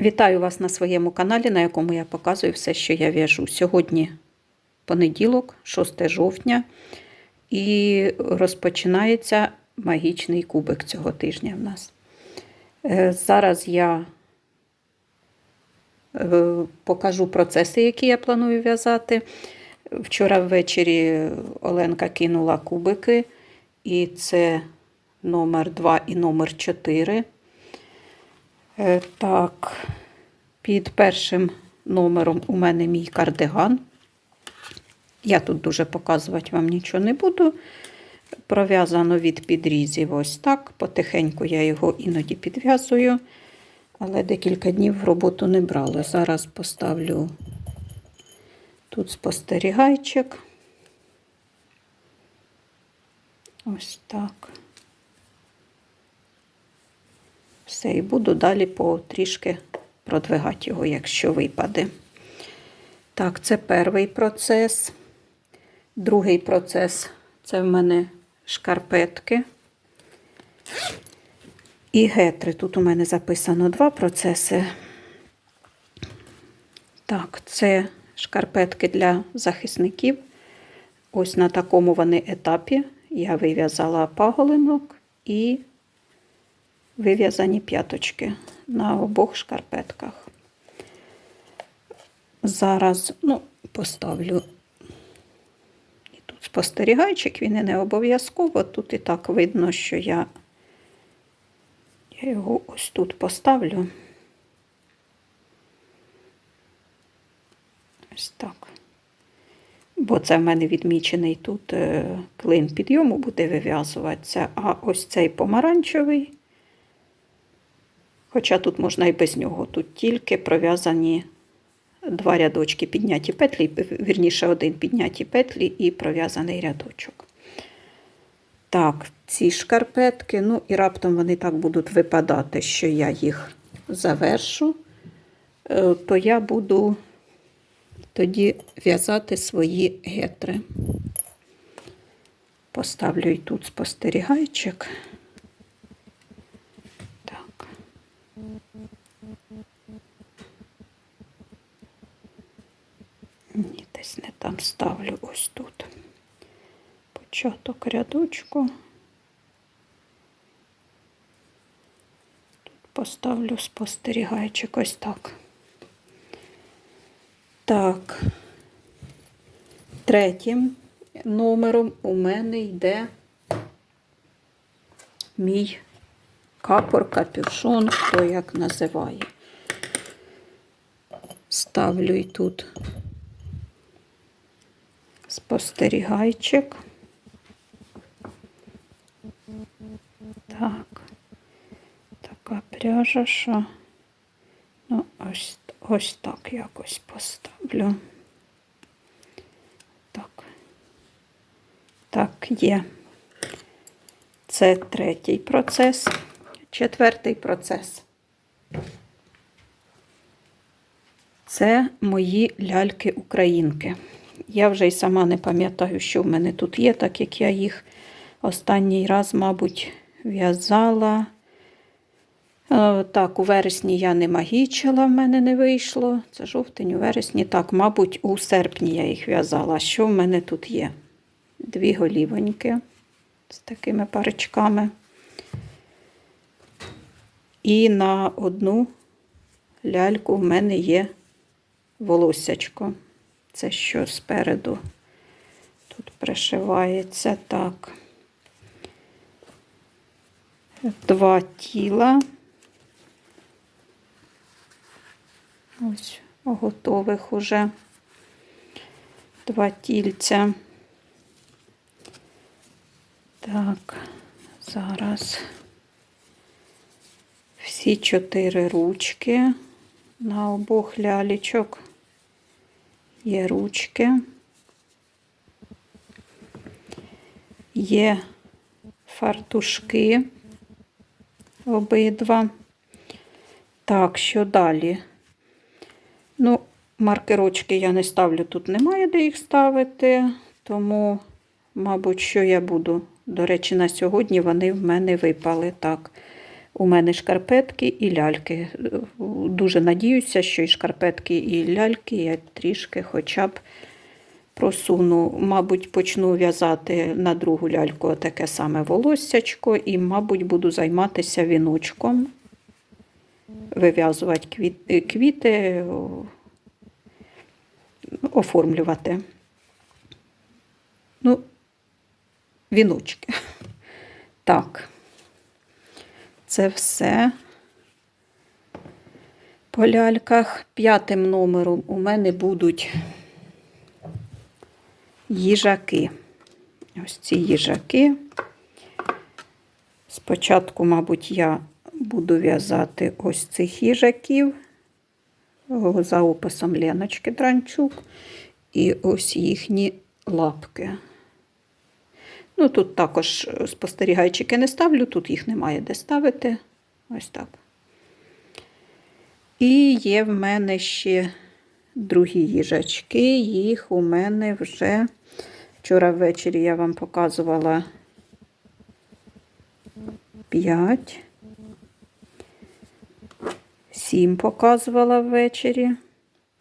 Вітаю вас на своєму каналі, на якому я показую все, що я в'яжу. Сьогодні понеділок, 6 жовтня, і розпочинається магічний кубик цього тижня в нас. Е, Зараз я е, покажу процеси, які я планую в'язати. Вчора ввечері Оленка кинула кубики, і це номер 2 і номер 4. Е, Так, під першим номером у мене мій кардиган. Я тут дуже показувати вам нічого не буду. Пров'язано від підрізів ось так. Потихеньку я його іноді підв'язую, але декілька днів в роботу не брала. Зараз поставлю тут спостерігайчик. Ось так. Все, і буду далі потрішки продвигати його, якщо випаде. Так, це перший процес. Другий процес це в мене шкарпетки і гетри. Тут у мене записано два процеси. Так, це шкарпетки для захисників. Ось на такому вони етапі. Я вив'язала паголинок і вив'язані п'яточки на обох шкарпетках. Зараз ну, поставлю і тут спостерігайчик, він і не обов'язково. Тут і так видно, що я, я його ось тут поставлю. Ось так. Бо це в мене відмічений тут е, клин підйому буде вив'язуватися, а ось цей помаранчевий. Хоча тут можна і без нього. Тут тільки пров'язані два рядочки підняті петлі, вірніше один підняті петлі і пров'язаний рядочок. Так, ці шкарпетки, ну і раптом вони так будуть випадати, що я їх завершу, е, то я буду тоді в'язати свої гетри. Поставлю і тут спостерігайчик. Так. Десь не там ставлю ось тут. Початок рядочку. Тут поставлю спостерігайчик ось так. Так, третім номером у мене йде мій капор, капюшон, хто як називає. Ставлю і тут спостерігайчик. Так, така пряжа, що ну, ось, ось так якось поставлю. Так, так, є. Це третій процес. Четвертий процес. Це мої ляльки-українки. Я вже й сама не пам'ятаю, що в мене тут є, так як я їх останній раз, мабуть, в'язала. Е, Так, у вересні я не магічила, в мене не вийшло. Це жовтень, у вересні. Так, мабуть, у серпні я їх в'язала. Що в мене тут є? Дві голівоньки з такими парочками. І на одну ляльку в мене є волосячко. Це що спереду тут пришивається так. Два тіла. Ось готових уже два тільця. Так, зараз всі чотири ручки на обох лялічок. Є ручки, є фартушки обидва. Так, що далі? Ну, маркерочки я не ставлю, тут немає де їх ставити, тому, мабуть, що я буду. До речі, на сьогодні вони в мене випали так. У мене шкарпетки і ляльки. Дуже надіюся, що і шкарпетки, і ляльки я трішки хоча б просуну. Мабуть, почну в'язати на другу ляльку таке саме волоссячко, і, мабуть, буду займатися віночком, вив'язувати квіти, квіти оформлювати. Ну, віночки. Так. Це все по ляльках. П'ятим номером у мене будуть їжаки. Ось ці їжаки. Спочатку, мабуть, я буду в'язати ось цих їжаків за описом Леночки Дранчук. І ось їхні лапки. Ну, тут також спостерігайчики не ставлю, тут їх немає де ставити. Ось так. І є в мене ще другі їжачки. Їх у мене вже вчора ввечері я вам показувала 5. 7 показувала ввечері.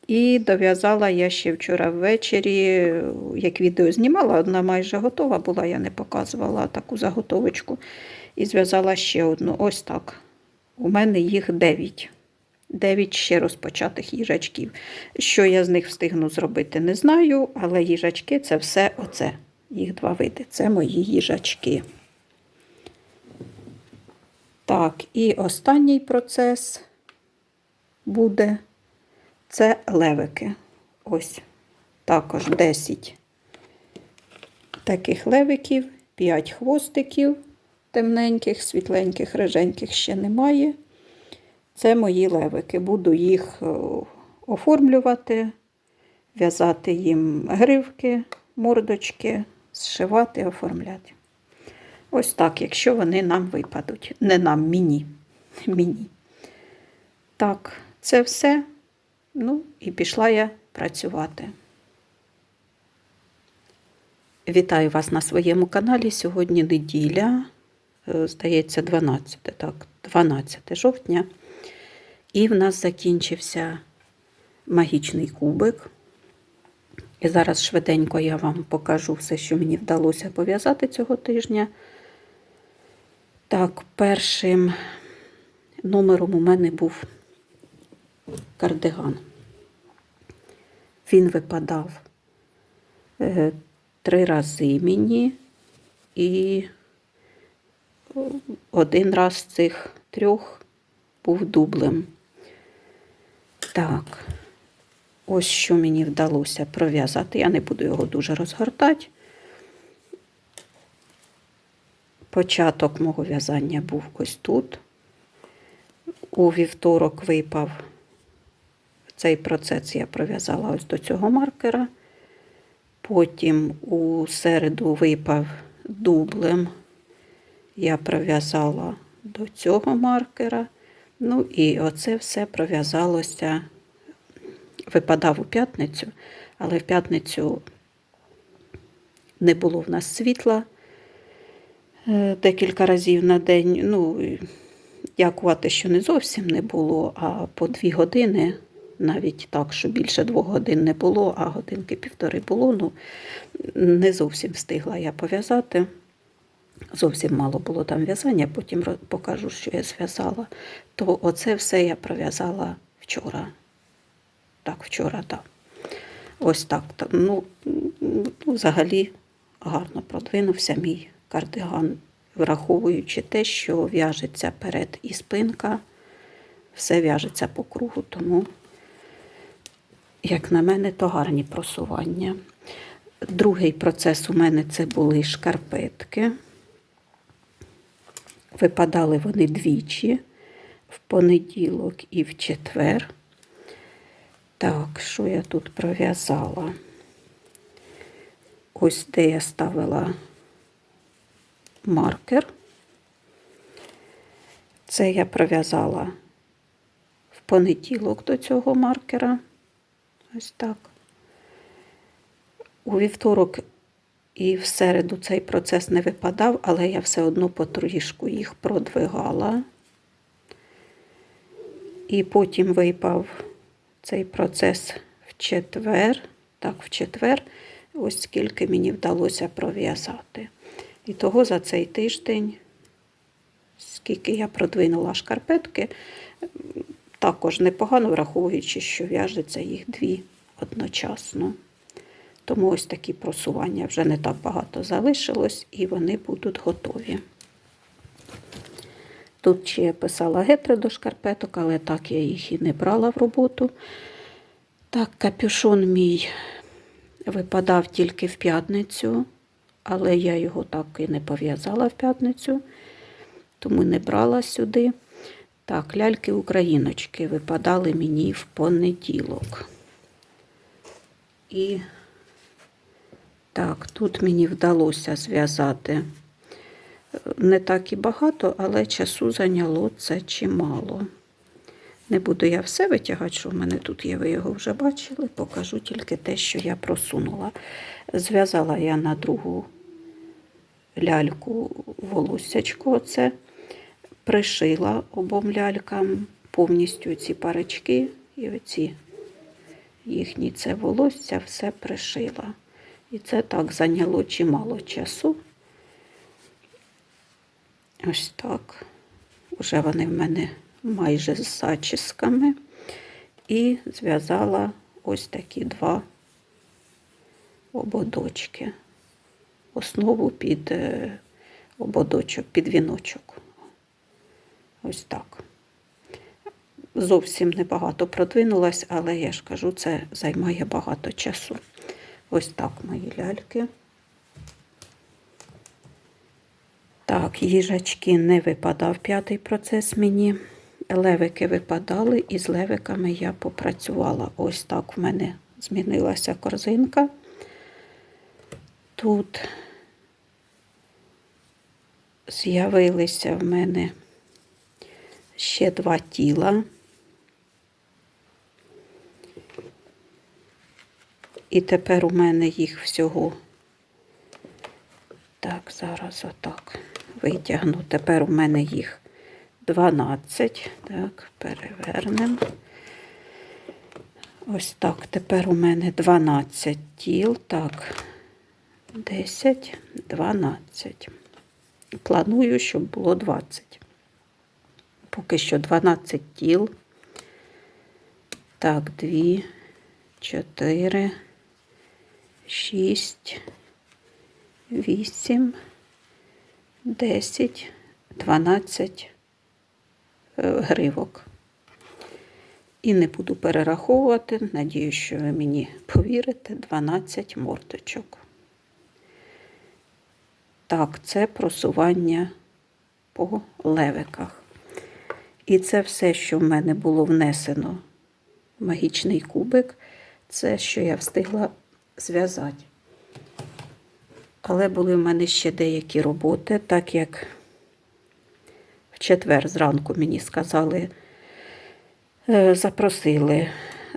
І дов'язала я ще вчора ввечері, як відео знімала, одна майже готова була, я не показувала таку заготовочку. І зв'язала ще одну. Ось так. У мене їх 9. 9 ще розпочатих їжачків. Що я з них встигну зробити, не знаю, але їжачки це все оце. Їх два види. Це мої їжачки. Так, і останній процес буде. Це левики. Ось також 10 таких левиків, 5 хвостиків темненьких, світленьких, риженьких ще немає. Це мої левики. Буду їх оформлювати, в'язати їм гривки, мордочки, зшивати, оформляти. Ось так, якщо вони нам випадуть. Не нам, мені. Мені. Так, це все. Ну, і пішла я працювати. Вітаю вас на своєму каналі. Сьогодні неділя, е, здається, 12, так, 12 жовтня. І в нас закінчився магічний кубик. І зараз швиденько я вам покажу все, що мені вдалося пов'язати цього тижня. Так, першим номером у мене був кардиган. Він випадав е, три рази мені, і один раз з цих трьох був дублем. Так, ось що мені вдалося пров'язати. Я не буду його дуже розгортати. Початок мого в'язання був ось тут. У вівторок випав цей процес я пров'язала ось до цього маркера. Потім у середу випав дублем, я пров'язала до цього маркера. Ну і оце все пров'язалося, випадав у п'ятницю, але в п'ятницю не було в нас світла е, декілька разів на день. Ну, дякувати, що не зовсім не було, а по дві години навіть так, що більше двох годин не було, а годинки півтори було. Ну, не зовсім встигла я пов'язати. Зовсім мало було там в'язання, потім покажу, що я зв'язала. То оце все я пров'язала вчора. Так, вчора, так. Ось так. Ну, ну, Взагалі гарно продвинувся мій кардиган, враховуючи те, що в'яжеться перед і спинка, все в'яжеться по кругу, тому як на мене, то гарні просування. Другий процес у мене це були шкарпетки. Випадали вони двічі в понеділок і в четвер. Так, що я тут пров'язала? Ось де я ставила маркер. Це я пров'язала в понеділок до цього маркера. Ось так. У вівторок і в середу цей процес не випадав, але я все одно потрішку їх продвигала. І потім випав цей процес в четвер. Так, в четвер, ось скільки мені вдалося пров'язати. І того за цей тиждень, скільки я продвинула шкарпетки, також непогано враховуючи, що в'яжеться їх дві одночасно. Тому ось такі просування вже не так багато залишилось, і вони будуть готові. Тут ще я писала гетри до шкарпеток, але так я їх і не брала в роботу. Так, капюшон мій випадав тільки в п'ятницю, але я його так і не пов'язала в п'ятницю, тому не брала сюди. Так, ляльки-україночки випадали мені в понеділок. І так, тут мені вдалося зв'язати не так і багато, але часу зайняло це чимало. Не буду я все витягати, що в мене тут є, ви його вже бачили. Покажу тільки те, що я просунула. Зв'язала я на другу ляльку волосячку. Оце пришила обом лялькам повністю ці парочки і оці їхні це волосся все пришила. І це так зайняло чимало часу. Ось так. Уже вони в мене майже з зачісками. І зв'язала ось такі два ободочки. Основу під е, ободочок, під віночок. Ось так. Зовсім небагато продвинулась, але я ж кажу, це займає багато часу. Ось так мої ляльки. Так, їжачки не випадав п'ятий процес мені. Левики випадали, і з левиками я попрацювала. Ось так в мене змінилася корзинка. Тут з'явилися в мене ще два тіла. І тепер у мене їх всього. Так, зараз отак витягну. Тепер у мене їх 12. Так, перевернемо. Ось так. Тепер у мене 12 тіл. Так, 10, 12. Планую, щоб було 20. Поки що 12 тіл. Так, 2, 4, 6, 8, 10, 12 гривок. І не буду перераховувати, надію, що ви мені повірите, 12 морточок. Так, це просування по левиках. І це все, що в мене було внесено в магічний кубик, це що я встигла зв'язати. Але були в мене ще деякі роботи, так як в четвер зранку мені сказали, е, запросили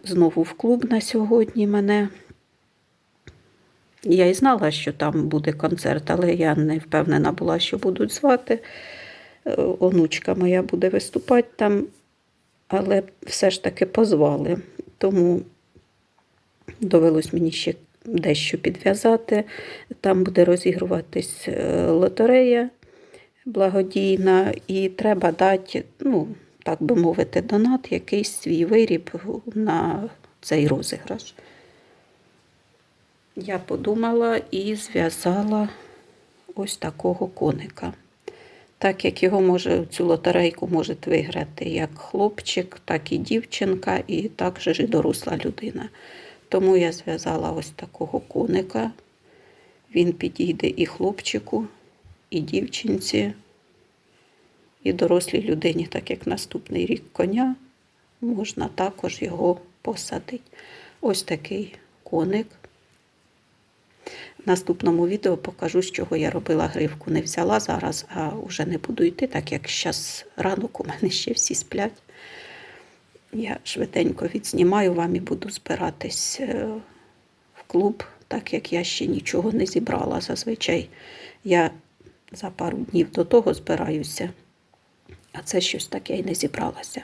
знову в клуб на сьогодні мене. Я і знала, що там буде концерт, але я не впевнена була, що будуть звати. Е, онучка моя буде виступати там, але все ж таки позвали. Тому довелось мені ще дещо підв'язати. Там буде розігруватись е, лотерея благодійна, і треба дати, ну, так би мовити, донат, якийсь свій виріб на цей розіграш. Я подумала і зв'язала ось такого коника. Так як його може, цю лотерейку може виграти як хлопчик, так і дівчинка, і також і доросла людина. Тому я зв'язала ось такого коника. Він підійде і хлопчику, і дівчинці, і дорослій людині, так як наступний рік коня, можна також його посадити. Ось такий коник. Наступному відео покажу, з чого я робила гривку. Не взяла зараз, а вже не буду йти, так як зараз ранок у мене ще всі сплять. Я швиденько відзнімаю вам і буду збиратись е, в клуб, так як я ще нічого не зібрала. Зазвичай я за пару днів до того збираюся, а це щось таке і не зібралася.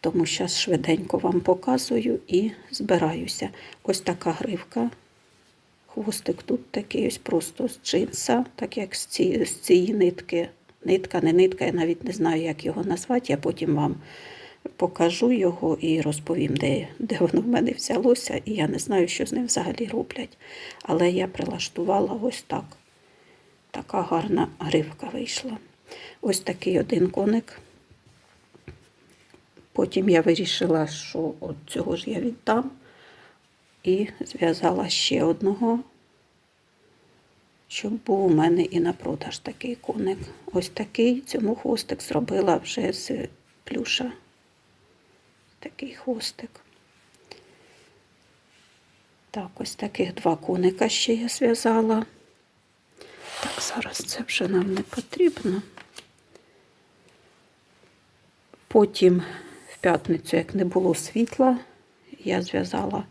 Тому зараз швиденько вам показую і збираюся. Ось така гривка. Хвостик тут такий ось просто з джинса, так як з, ці, з цієї нитки. Нитка, не нитка, я навіть не знаю, як його назвати. Я потім вам покажу його і розповім, де, де воно в мене взялося. І я не знаю, що з ним взагалі роблять. Але я прилаштувала ось так. Така гарна гривка вийшла. Ось такий один коник. Потім я вирішила, що от цього ж я віддам. І зв'язала ще одного, щоб був у мене і на продаж такий коник. Ось такий, цьому хвостик зробила вже з плюша. Такий хвостик. Так, ось таких два коника ще я зв'язала. Так, зараз це вже нам не потрібно. Потім в п'ятницю, як не було світла, я зв'язала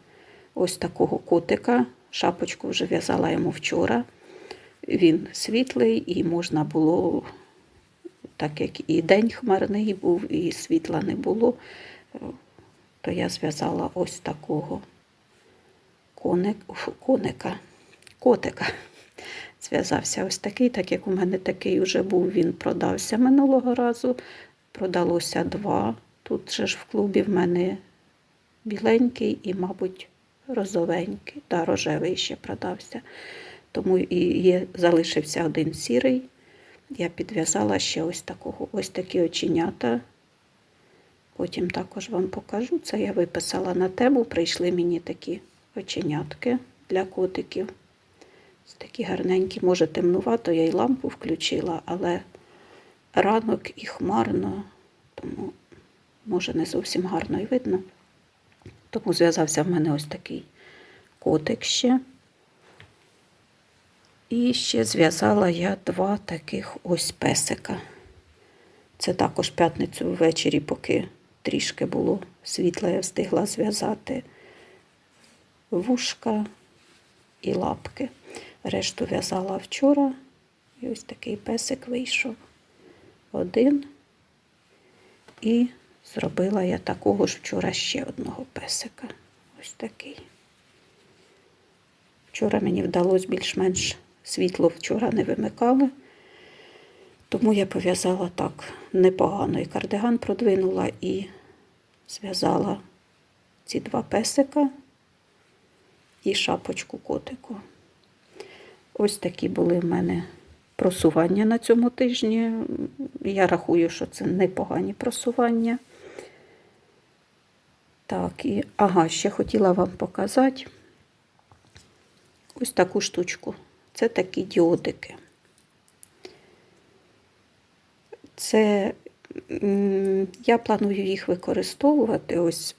ось такого котика. Шапочку вже в'язала йому вчора. Він світлий і можна було, так як і день хмарний був, і світла не було, то я зв'язала ось такого коник, коника, котика. Зв'язався ось такий, так як у мене такий вже був, він продався минулого разу. Продалося два. Тут же ж в клубі в мене біленький і, мабуть, розовенький, та рожевий ще продався. Тому і є, залишився один сірий. Я підв'язала ще ось такого, ось такі оченята. Потім також вам покажу. Це я виписала на тему. Прийшли мені такі оченятки для котиків. Ось такі гарненькі, може темнувато, я й лампу включила, але ранок і хмарно, тому може не зовсім гарно і видно. Тому зв'язався в мене ось такий котик ще. І ще зв'язала я два таких ось песика. Це також п'ятницю ввечері, поки трішки було світла, я встигла зв'язати вушка і лапки. Решту в'язала вчора. І ось такий песик вийшов. Один. І зробила я такого ж вчора ще одного песика. Ось такий. Вчора мені вдалося більш-менш світло вчора не вимикали. Тому я пов'язала так непогано. І кардиган продвинула і зв'язала ці два песика і шапочку котику. Ось такі були в мене просування на цьому тижні. Я рахую, що це непогані просування. Так, і ага, ще хотіла вам показати ось таку штучку. Це такі діодики. Це я планую їх використовувати. Ось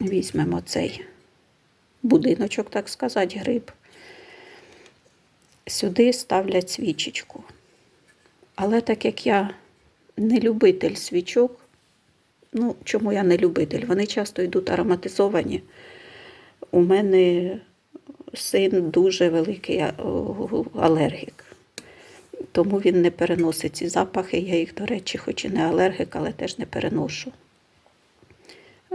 візьмемо цей будиночок, так сказати, гриб. Сюди ставлять свічечку. Але так як я не любитель свічок, ну, чому я не любитель? Вони часто йдуть ароматизовані. У мене син дуже великий алергік. Тому він не переносить ці запахи. Я їх, до речі, хоч і не алергік, але теж не переношу.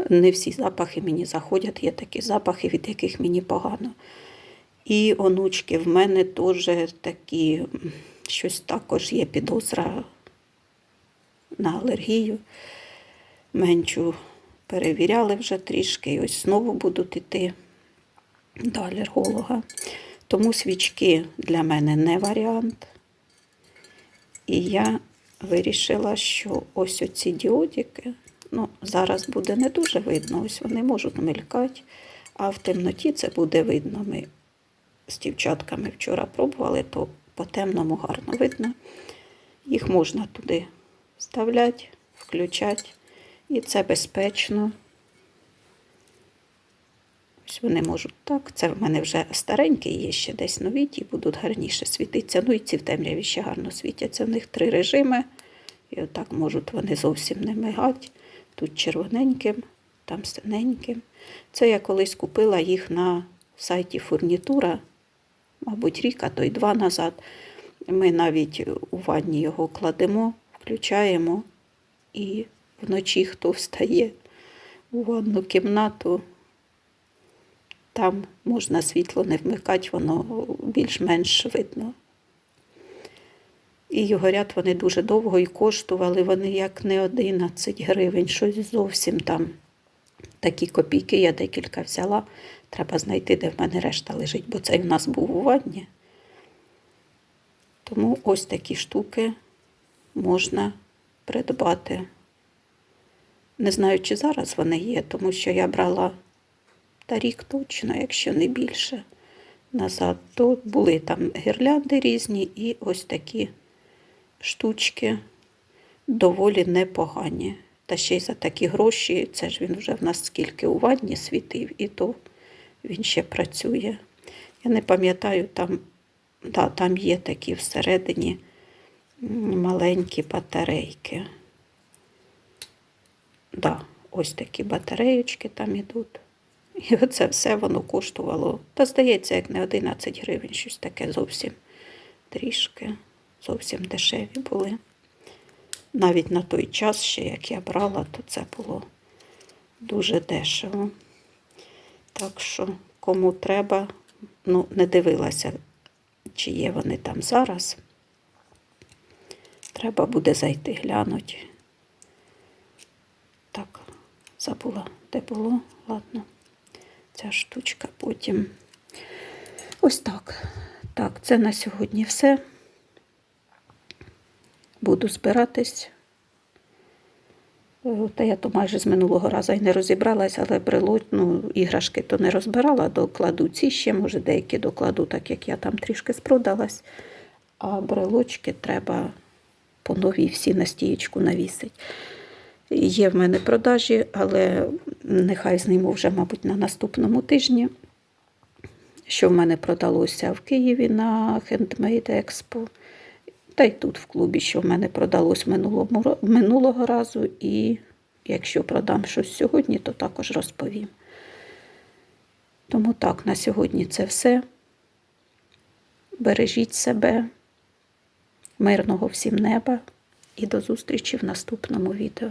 Не всі запахи мені заходять, є такі запахи, від яких мені погано. І онучки в мене теж такі, щось також є підозра на алергію. Менчу перевіряли вже трішки, і ось знову будуть йти до алерголога. Тому свічки для мене не варіант. І я вирішила, що ось оці діодики, ну, зараз буде не дуже видно, ось вони можуть мелькати, а в темноті це буде видно. Ми з дівчатками вчора пробували, то по темному гарно видно. Їх можна туди вставляти, включати, і це безпечно. Ось вони можуть так. Це в мене вже старенькі, є ще десь нові, ті будуть гарніше світитися. Ну і ці в темряві ще гарно світяться. В них три режими. І отак можуть вони зовсім не мигати. Тут червоненьким, там синеньким. Це я колись купила їх на сайті Фурнітура, мабуть, рік, а то й два назад. Ми навіть у ванні його кладемо, включаємо і вночі хто встає у ванну кімнату, там можна світло не вмикати, воно більш-менш видно. І горять вони дуже довго і коштували вони як не 11 гривень, щось зовсім там. Такі копійки я декілька взяла. Треба знайти, де в мене решта лежить, бо цей в нас був у ванні. Тому ось такі штуки можна придбати. Не знаю, чи зараз вони є, тому що я брала та рік точно, якщо не більше назад, то були там гірлянди різні і ось такі штучки доволі непогані. Та ще й за такі гроші, це ж він вже в нас скільки у ванні світив, і то він ще працює. Я не пам'ятаю, там, да, там є такі всередині маленькі батарейки. Да, ось такі батареєчки там ідуть. І оце все воно коштувало. Та здається, як не 11 гривень, щось таке зовсім трішки, зовсім дешеві були. Навіть на той час, ще як я брала, то це було дуже дешево. Так що, кому треба, ну, не дивилася, чи є вони там зараз. Треба буде зайти глянути. Забула, де було. Ладно, ця штучка потім. Ось так. Так, це на сьогодні все. Буду збиратись. Е, Та я то майже з минулого разу і не розібралась, але брело, ну, іграшки то не розбирала, докладу ці ще, може, деякі докладу, так як я там трішки спродалась. А брелочки треба по новій всі на стієчку навісить. Є в мене продажі, але нехай зніму вже, мабуть, на наступному тижні. Що в мене продалося в Києві на Handmade Expo. Та й тут в клубі, що в мене продалось минулому, ро- минулого разу, і якщо продам щось сьогодні, то також розповім. Тому так, на сьогодні це все. Бережіть себе, мирного всім неба і до зустрічі в наступному відео.